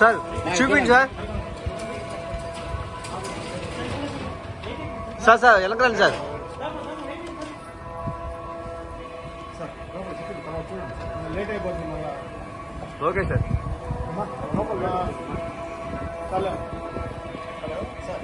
Sir చూపించు sir. Sir sir వెనకరండి sir. Sir late అయిపోతుంది మళ్ళా. Okay sir. Hello hello sir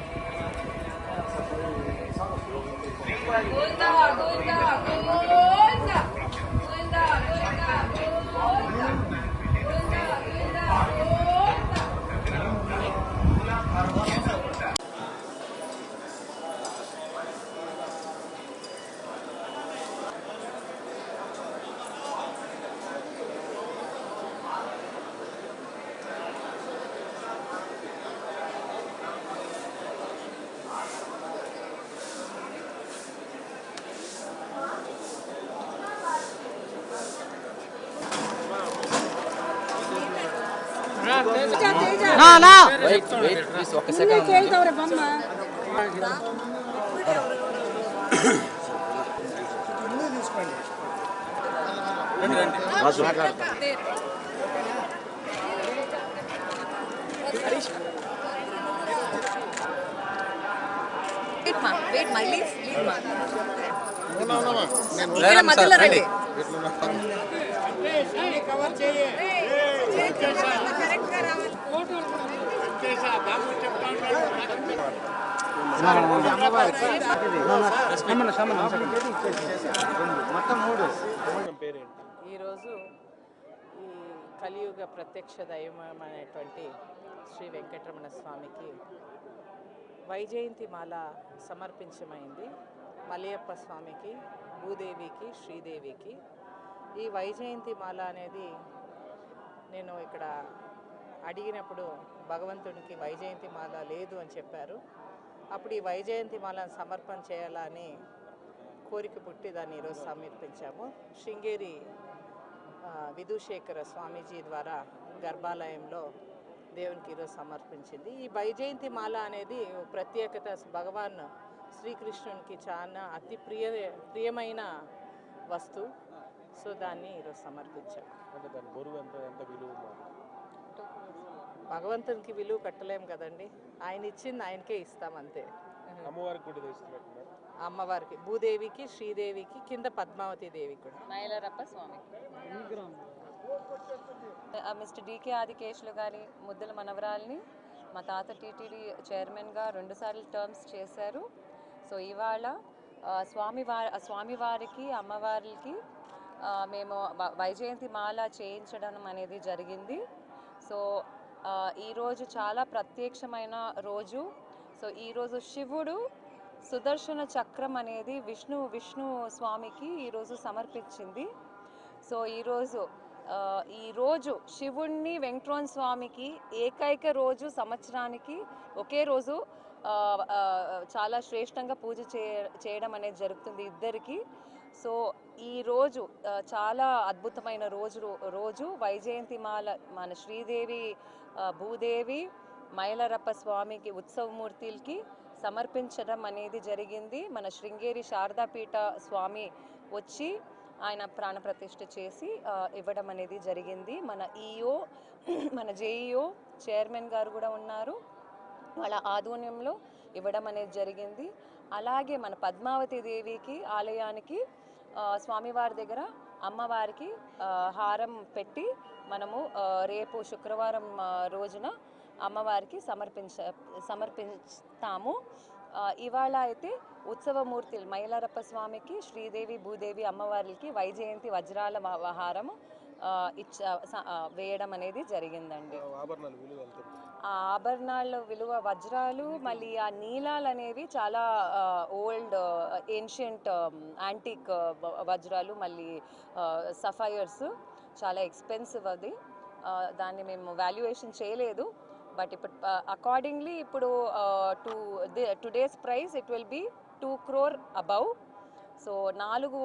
wait మా వెయిట్ మా లీవ్ లీవ్ మా ఇక్కడ మధ్యలో రండి ఈరోజు ఈ కలియుగ ప్రత్యక్ష దైవం అనేటువంటి శ్రీ వెంకటరమణ స్వామికి వైజయంతి మాల సమర్పించమైంది. మలయప్ప స్వామికి భూదేవికి శ్రీదేవికి. ఈ వైజయంతి మాల అనేది నేను ఇక్కడ అడిగినప్పుడు భగవంతునికి వైజయంతి మాల లేదు అని చెప్పారు. అప్పుడు ఈ వైజయంతి మాలను సమర్పణ చేయాలని కోరిక పుట్టి దాన్ని ఈరోజు సమర్పించాము. శృంగేరి విధుశేఖర స్వామీజీ ద్వారా గర్భాలయంలో దేవునికి ఈరోజు సమర్పించింది. ఈ వైజయంతి మాల అనేది ప్రత్యేకత. భగవాన్ శ్రీకృష్ణునికి చాలా అతి ప్రియ ప్రియమైన వస్తువు. సో దాన్ని ఈరోజు సమర్పించాం. అంటే దాని బరువు ఎంత ఎంత విలువ భగవంతునికి విలువ కట్టలేం కదండి. ఆయన ఇచ్చింది ఆయనకే ఇస్తాం అంతే. అమ్మవారికి కూడా అమ్మవారికి భూదేవికి శ్రీదేవికి కింద పద్మావతి దేవి కూడా. స్వామి. మిస్టర్ డికే ఆదికేశులు గారి ముద్దల మనవరాల్ని మా తాత టీటీడీ చైర్మన్గా రెండుసార్లు టర్మ్స్ చేశారు. సో ఇవాళ స్వామివారి స్వామివారికి అమ్మవారికి మేము వైజయంతి మాల చేయించడం అనేది జరిగింది. సో ఈరోజు చాలా ప్రత్యక్షమైన రోజు. సో ఈరోజు శివుడు సుదర్శన చక్రం అనేది విష్ణు విష్ణు స్వామికి ఈరోజు సమర్పించింది. సో ఈరోజు ఈరోజు శివుణ్ణి వెంకట్రోన్ స్వామికి ఏకైక రోజు సంవత్సరానికి ఒకే రోజు చాలా శ్రేష్టంగా పూజ చే చేయడం అనేది జరుగుతుంది ఇద్దరికి. సో ఈ రోజు చాలా అద్భుతమైన రోజు రోజు వైజయంతి మాల మన శ్రీదేవి భూదేవి మైలరప్ప స్వామికి ఉత్సవమూర్తులకి సమర్పించడం అనేది జరిగింది. మన శృంగేరి శారదాపీఠ స్వామి వచ్చి ఆయన ప్రాణప్రతిష్ఠ చేసి ఇవ్వడం అనేది జరిగింది. మన ఈఓ మన జేఈఓ చైర్మన్ గారు కూడా ఉన్నారు. వాళ్ళ ఆధ్వర్యంలో ఇవ్వడం అనేది జరిగింది. అలాగే మన పద్మావతి దేవికి ఆలయానికి స్వామివారి దగ్గర అమ్మవారికి హారం పెట్టి మనము రేపు శుక్రవారం రోజున అమ్మవారికి సమర్పించ సమర్పిస్తాము. ఇవాళ అయితే ఉత్సవమూర్తి మైలారప్ప స్వామికి శ్రీదేవి భూదేవి అమ్మవారికి వైజయంతి వజ్రాల హారము ఇచ్చ వేయడం అనేది జరిగిందండి. ఆ విలువ ఆభరణాల విలువ వజ్రాలు మళ్ళీ ఆ నీలాలు అనేవి చాలా ఓల్డ్ ఏన్షియంట్ యాంటిక్ వజ్రాలు మళ్ళీ సఫైర్స్ చాలా ఎక్స్పెన్సివ్ అది. దాన్ని మేము వాల్యుయేషన్ చేయలేదు. బట్ ఇప్పుడు అకార్డింగ్లీ ఇప్పుడు to today's price it will be two crore above so నాలుగు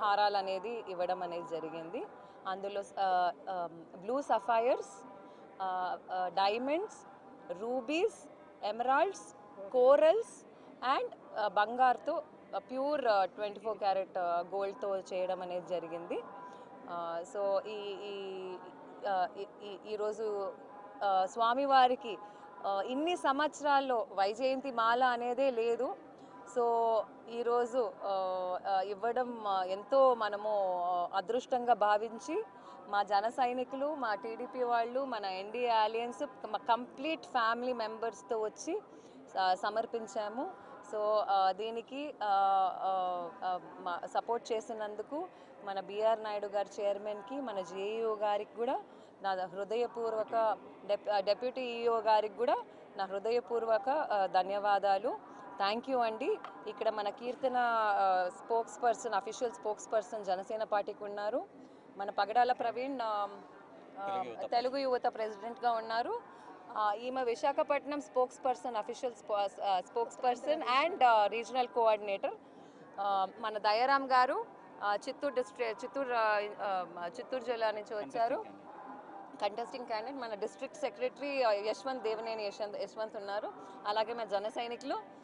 హారాలు అనేది ఇవ్వడం అనేది జరిగింది. అందులో blue sapphires diamonds rubies emeralds corals and బంగారుతో pure twenty four carat గోల్డ్తో చేయడం అనేది జరిగింది. సో ఈ ఈ ఈరోజు స్వామివారికి ఇన్ని సంవత్సరాల్లో వైజయంతి మాల అనేదే లేదు. సో ఈరోజు ఇవ్వడం ఎంతో మనము అదృష్టంగా భావించి మా జన సైనికులు మా టీడీపీ వాళ్ళు మన ఎన్డీఏ అలయన్స్ మా కంప్లీట్ ఫ్యామిలీ మెంబర్స్తో వచ్చి సమర్పించాము. సో దీనికి సపోర్ట్ చేసినందుకు మన బిఆర్ నాయుడు గారి చైర్మన్కి మన జేఈఓ గారికి కూడా నా హృదయపూర్వక డెప్ డెప్యూటీ ఈఓ గారికి కూడా నా హృదయపూర్వక ధన్యవాదాలు. థ్యాంక్ యూ అండి. ఇక్కడ మన Keerthana spokesperson official spokesperson Janasena పార్టీకి ఉన్నారు. మన పగడాల ప్రవీణ్ తెలుగు యువత ప్రెసిడెంట్గా ఉన్నారు. ఈమె Visakhapatnam spokesperson official spokesperson and regional coordinator మన దయారాం గారు చిత్తూరు డిస్ట్రిక్ట్ చిత్తూరు చిత్తూరు జిల్లా నుంచి వచ్చారు. కంటెస్టింగ్ క్యాండిడేట్ మన డిస్ట్రిక్ట్ సెక్రటరీ యశ్వంత్ దేవనేని యశ్వంత్ యశ్వంత్ ఉన్నారు. అలాగే మన జన సైనికులు మ-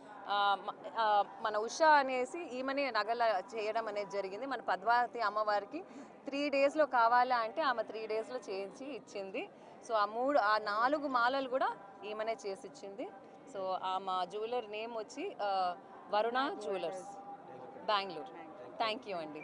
మన ఉషా అనేసి ఈమెని నగల చేయడం అనేది జరిగింది. మన పద్మావతి అమ్మవారికి త్రీ డేస్లో కావాలా అంటే ఆమె త్రీ డేస్లో చేయించి ఇచ్చింది. సో ఆ మూడు ఆ నాలుగు మాలలు కూడా ఈమెనే చేసి ఇచ్చింది. సో ఆ మా జ్యువెలర్ నేమ్ వచ్చి Varuna jewellers Bengaluru thank you అండి.